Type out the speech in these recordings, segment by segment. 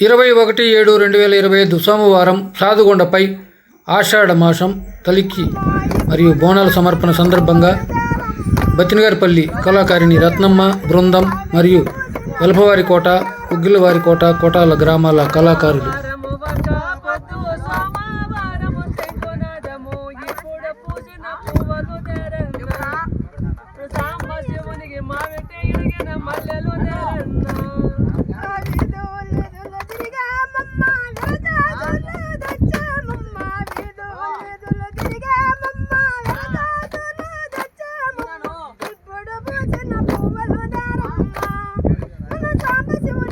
ఇరవై ఒకటి ఏడు రెండు వేల ఇరవై ఐదు సోమవారం సాధుగొండపై ఆషాఢ మాసం తలికి మరియు బోనాల సమర్పణ సందర్భంగా బతినగారిపల్లి కళాకారిణి రత్నమ్మ బృందం మరియు వెలపవారి కోట ఉగ్గిలవారి కోట కోటాల గ్రామాల కళాకారులు. వారము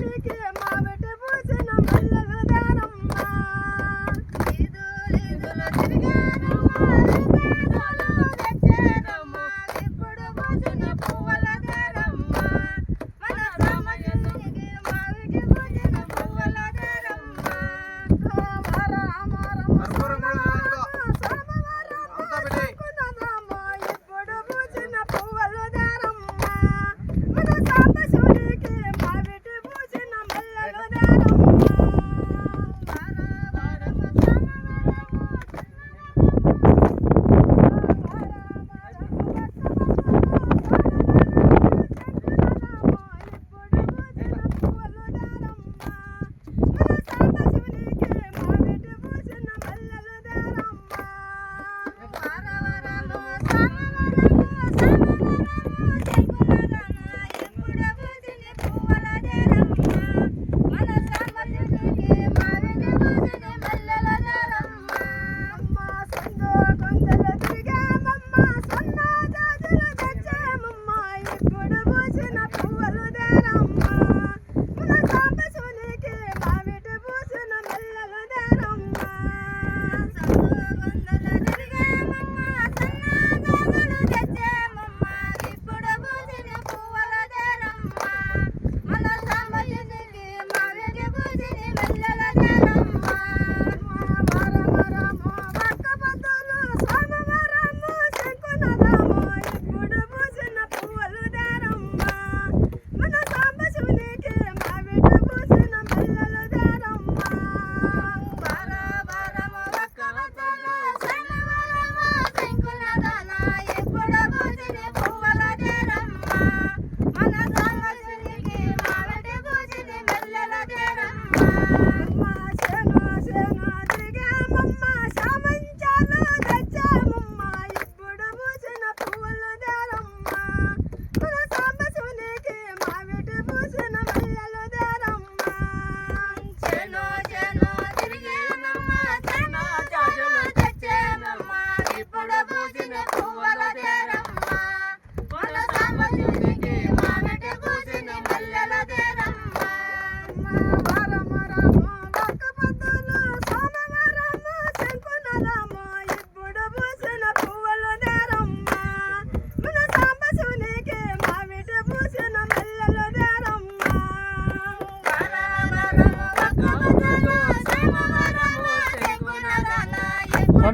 Look at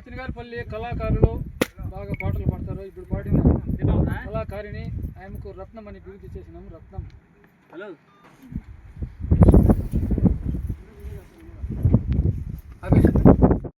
గతినగారిపల్లి కళాకారులు బాగా పాటలు పాడతారు. ఇప్పుడు పాడిన కళాకారిని ఆయనకు రత్నం అని బిరుదు చేసినాము రత్నం. హలో. అభిషేక్.